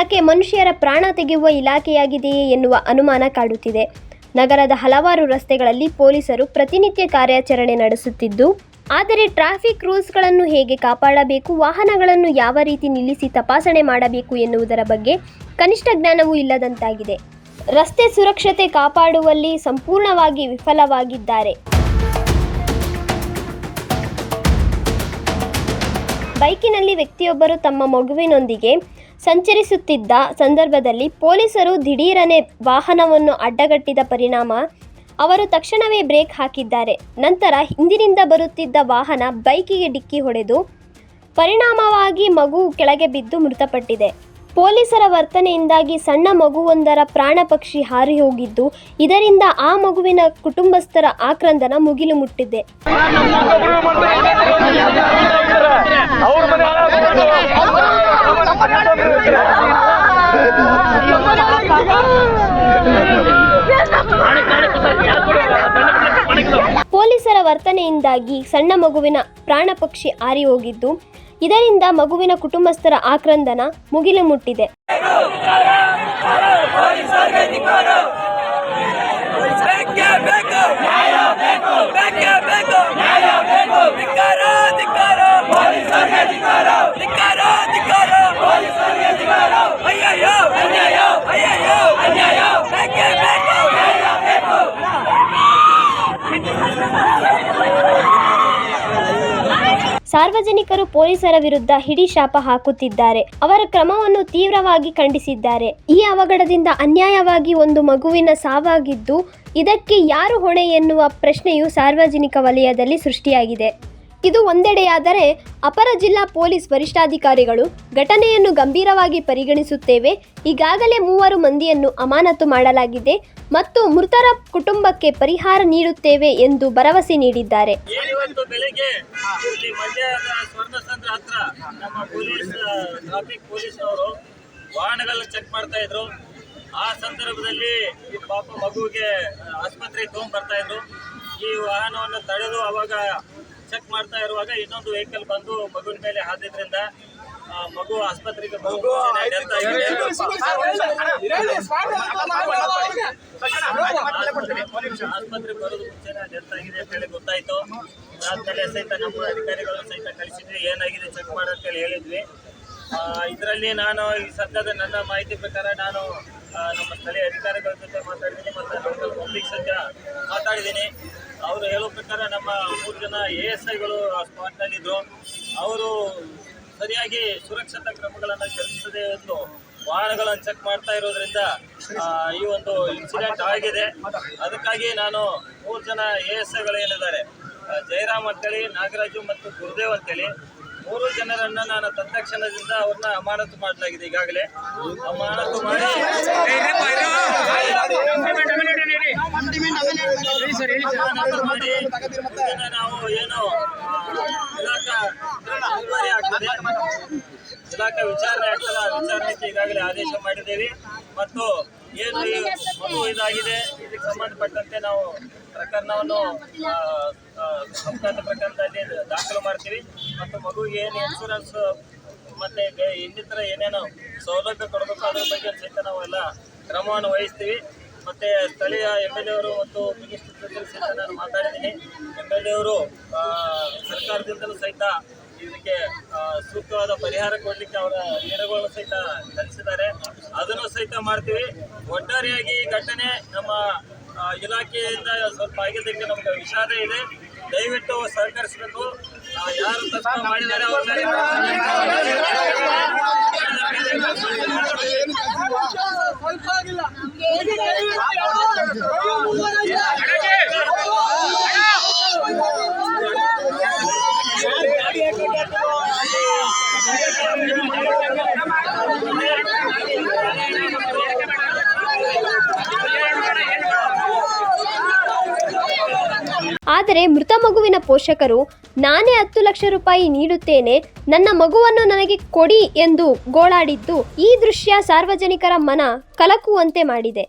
ಇಲಾಖೆ ಮನುಷ್ಯರ ಪ್ರಾಣ ತೆಗೆಯುವ ಇಲಾಖೆಯಾಗಿದೆಯೇ ಎನ್ನುವ ಅನುಮಾನ ಕಾಡುತ್ತಿದೆ. ನಗರದ ಹಲವಾರು ರಸ್ತೆಗಳಲ್ಲಿ ಪೊಲೀಸರು ಪ್ರತಿನಿತ್ಯ ಕಾರ್ಯಾಚರಣೆ ನಡೆಸುತ್ತಿದ್ದು, ಆದರೆ ಟ್ರಾಫಿಕ್ ರೂಲ್ಸ್ಗಳನ್ನು ಹೇಗೆ ಕಾಪಾಡಬೇಕು, ವಾಹನಗಳನ್ನು ಯಾವ ರೀತಿ ನಿಲ್ಲಿಸಿ ತಪಾಸಣೆ ಮಾಡಬೇಕು ಎನ್ನುವುದರ ಬಗ್ಗೆ ಕನಿಷ್ಠ ಜ್ಞಾನವೂ ಇಲ್ಲದಂತಾಗಿದೆ. ರಸ್ತೆ ಸುರಕ್ಷತೆ ಕಾಪಾಡುವಲ್ಲಿ ಸಂಪೂರ್ಣವಾಗಿ ವಿಫಲವಾಗಿದ್ದಾರೆ. ಬೈಕಿನಲ್ಲಿ ವ್ಯಕ್ತಿಯೊಬ್ಬರು ತಮ್ಮ ಮಗುವಿನೊಂದಿಗೆ ಸಂಚರಿಸುತ್ತಿದ್ದ ಸಂದರ್ಭದಲ್ಲಿ ಪೊಲೀಸರು ದಿಢೀರನೆ ವಾಹನವನ್ನು ಅಡ್ಡಗಟ್ಟಿದ ಪರಿಣಾಮ, ಅವರು ತಕ್ಷಣವೇ ಬ್ರೇಕ್ ಹಾಕಿದ್ದಾರೆ. ನಂತರ ಹಿಂದಿನಿಂದ ಬರುತ್ತಿದ್ದ ವಾಹನ ಬೈಕಿಗೆ ಡಿಕ್ಕಿ ಹೊಡೆದು ಪರಿಣಾಮವಾಗಿ ಮಗು ಕೆಳಗೆ ಬಿದ್ದು ಮೃತಪಟ್ಟಿದೆ. ಪೊಲೀಸರ ವರ್ತನೆಯಿಂದಾಗಿ ಸಣ್ಣ ಮಗುವೊಂದರ ಪ್ರಾಣ ಪಕ್ಷಿ ಹಾರಿ ಹೋಗಿದ್ದು, ಇದರಿಂದ ಆ ಮಗುವಿನ ಕುಟುಂಬಸ್ಥರ ಆಕ್ರಂದನ ಮುಗಿಲು ಮುಟ್ಟಿದೆ. ಪೊಲೀಸರ ವರ್ತನೆಯಿಂದಾಗಿ ಸಣ್ಣ ಮಗುವಿನ ಪ್ರಾಣ ಪಕ್ಷಿ ಆರಿ ಹೋಗಿದ್ದು ಇದರಿಂದ ಮಗುವಿನ ಕುಟುಂಬಸ್ಥರ ಆಕ್ರಂದನ ಮುಗಿಲು ಮುಟ್ಟಿದೆ. ಸಾರ್ವಜನಿಕರು ಪೊಲೀಸರ ವಿರುದ್ಧ ಹಿಡಿ ಶಾಪ ಹಾಕುತ್ತಿದ್ದಾರೆ. ಅವರ ಕ್ರಮವನ್ನು ತೀವ್ರವಾಗಿ ಖಂಡಿಸಿದ್ದಾರೆ. ಈ ಅವಘಡದಿಂದ ಅನ್ಯಾಯವಾಗಿ ಒಂದು ಮಗುವಿನ ಸಾವಾಗಿದ್ದು, ಇದಕ್ಕೆ ಯಾರು ಹೊಣೆ ಎನ್ನುವ ಪ್ರಶ್ನೆಯು ಸಾರ್ವಜನಿಕ ವಲಯದಲ್ಲಿ ಸೃಷ್ಟಿಯಾಗಿದೆ. ಇದು ಒಂದೆಡೆಯಾದರೆ ಅಪರ ಜಿಲ್ಲಾ ಪೊಲೀಸ್ ವರಿಷ್ಠಾಧಿಕಾರಿಗಳು ಘಟನೆಯನ್ನು ಗಂಭೀರವಾಗಿ ಪರಿಗಣಿಸುತ್ತೇವೆ. ಈಗಾಗಲೇ ಮೂವರು ಮಂದಿಯನ್ನು ಅಮಾನತು ಮಾಡಲಾಗಿದೆ ಮತ್ತು ಮೃತರ ಕುಟುಂಬಕ್ಕೆ ಪರಿಹಾರ ನೀಡುತ್ತೇವೆ ಎಂದು ಭರವಸೆ ನೀಡಿದ್ದಾರೆ. ಇವತ್ತು ಬೆಳಿಗ್ಗೆ ಇಲ್ಲಿ ಸ್ವರ್ಣಸಂದ್ರ ಹತ್ರ ನಮ್ಮ ಪೊಲೀಸ್ ಟ್ರಾಫಿಕ್ ಪೊಲೀಸ್ ಅವರು ವಾಹನಗಳನ್ನ ಚೆಕ್ ಮಾಡ್ತಾ ಆ ಸಂದರ್ಭದಲ್ಲಿ ಪಾಪ ಮಗುವಿಗೆ ಆಸ್ಪತ್ರೆಗೆ ತಗೊಂಡ್ ಬರ್ತಾ ಇದ್ರು. ಈ ವಾಹನವನ್ನು ತಡೆದು ಅವಾಗ ಚೆಕ್ ಮಾಡ್ತಾ ಇರುವಾಗ ಇನ್ನೊಂದು ವೆಹಿಕಲ್ ಬಂದು ಮಗುವಿನ ಮೇಲೆ ಹಾದಿದ್ರಿಂದ ಮಗು ಆಸ್ಪತ್ರೆಗೆ ಬಂದು ಡೆತ್ ಆಗಿದೆ ಆಸ್ಪತ್ರೆ ಬರೋದು ಮುಂಚೆನೆ ಡೆತ್ ಆಗಿದೆ ಅಂತ ಹೇಳಿ ಗೊತ್ತಾಯ್ತು. ಅದಾದ್ಮೇಲೆ ಸಹಿತ ನಮ್ಮ ಅಧಿಕಾರಿಗಳು ಸಹಿತ ಕಳಿಸಿದ್ವಿ. ಏನಾಗಿದೆ ಚೆಕ್ ಹೇಳಿ ಹೇಳಿದ್ವಿ. ಇದರಲ್ಲಿ ನಾನು ಈ ಸದ್ಯದ ನನ್ನ ಮಾಹಿತಿ ಪ್ರಕಾರ ನಾನು ನಮ್ಮ ಸ್ಥಳೀಯ ಅಧಿಕಾರಿಗಳ ಜೊತೆ ಮಾತಾಡಿದ್ದೀನಿ ಮತ್ತು ಲೋಕಲ್ ಪಬ್ಲಿಕ್ ಸದ್ಯ ಮಾತಾಡಿದ್ದೀನಿ. ಅವರು ಹೇಳೋ ಪ್ರಕಾರ ನಮ್ಮ ಮೂರು ಜನ ಎ ಎಸ್ ಐಗಳು ಸ್ಪಾಟ್ನಲ್ಲಿದ್ದರು ಅವರು ಸರಿಯಾಗಿ ಸುರಕ್ಷತಾ ಕ್ರಮಗಳನ್ನು ಜರುಗಿಸದೆ ಒಂದು ವಾಹನಗಳನ್ನು ಚೆಕ್ ಮಾಡ್ತಾ ಇರೋದ್ರಿಂದ ಈ ಒಂದು ಇನ್ಸಿಡೆಂಟ್ ಆಗಿದೆ. ಅದಕ್ಕಾಗಿ ನಾನು ಮೂರು ಜನ ಎ ಎಸ್ ಐಗಳು ಏನಿದ್ದಾರೆ ಆ, ಜಯರಾಮ್ ಅಂತೇಳಿ ನಾಗರಾಜು ಮತ್ತು ಗುರುದೇವ್ ಅಂತೇಳಿ ಮೂರು ಜನರನ್ನ ನಾನು ತತ್ಕ್ಷಣದಿಂದ ಅವ್ರನ್ನ ಅಮಾನತು ಮಾಡಲಾಗಿದೆ ಈಗಾಗಲೇ. ಅಮಾನತು ಮಾಡಿ ನಾವು ಏನು ಇಲಾಖಾ ಆಗ್ತದೆ. ಇಲಾಖೆ ವಿಚಾರಣೆ ಆಗ್ತದ, ವಿಚಾರಣೆಗೆ ಈಗಾಗಲೇ ಆದೇಶ ಮಾಡಿದ್ದೇವೆ. ಮತ್ತು ಏನು ಮಗು ಇದಾಗಿದೆ, ಇದಕ್ಕೆ ಸಂಬಂಧಪಟ್ಟಂತೆ ನಾವು ಪ್ರಕರಣವನ್ನು ಸಂಸ್ಥಾನ ಪ್ರಕರಣದಲ್ಲಿ ದಾಖಲು ಮಾಡ್ತೀವಿ. ಮತ್ತು ಮಗುವಿಗೆ ಏನು ಇನ್ಶೂರೆನ್ಸ್ ಮತ್ತೆ ಇನ್ನಿತರ ಏನೇನು ಸೌಲಭ್ಯ ಕೊಡಬೇಕು ಅದರ ಬಗ್ಗೆ ಸಹಿತ ನಾವೆಲ್ಲ ಕ್ರಮವನ್ನು ವಹಿಸ್ತೀವಿ. ಮತ್ತೆ ಸ್ಥಳೀಯ ಎಂ ಎಲ್ ಎ ಅವರು ಮತ್ತು ಮಿನಿಸ್ಟರ್ ಜೊತೆ ಸಹಿತ ನಾನು ಮಾತಾಡಿದ್ದೀನಿ. ಎಂ ಎಲ್ ಎ ಅವರು ಸರ್ಕಾರದಿಂದಲೂ ಸಹಿತ ಇದಕ್ಕೆ ಸೂಕ್ತವಾದ ಪರಿಹಾರ ಕೊಡಲಿಕ್ಕೆ ಅವರ ನೆರವನ್ನು ಸಹಿತ ಕಲಿಸಿದ್ದಾರೆ. ಅದನ್ನು ಸಹಿತ ಮಾಡ್ತೀವಿ. ಒಟ್ಟಾರೆಯಾಗಿ ಈ ಘಟನೆ ನಮ್ಮ ಇಲಾಖೆಯಿಂದ ಸ್ವಲ್ಪ ಆಗಿದ್ದಕ್ಕೆ ನಮ್ಗೆ ವಿಷಾದ ಇದೆ. ದಯವಿಟ್ಟು ಸಹಕರಿಸಬೇಕು ಯಾರು ತಪ್ಪ ಮಾಡಿದ್ದಾರೆ ಅವ್ರ ಆದರೆ ಮೃತ ಮಗುವಿನ ಪೋಷಕರು, ನಾನೇ ಹತ್ತು ಲಕ್ಷ ರೂಪಾಯಿ ನೀಡುತ್ತೇನೆ, ನನ್ನ ಮಗುವನ್ನು ನನಗೆ ಕೊಡಿ ಎಂದು ಗೋಳಾಡಿದ್ದು ಈ ದೃಶ್ಯ ಸಾರ್ವಜನಿಕರ ಮನ ಕಲಕುವಂತೆ ಮಾಡಿದೆ.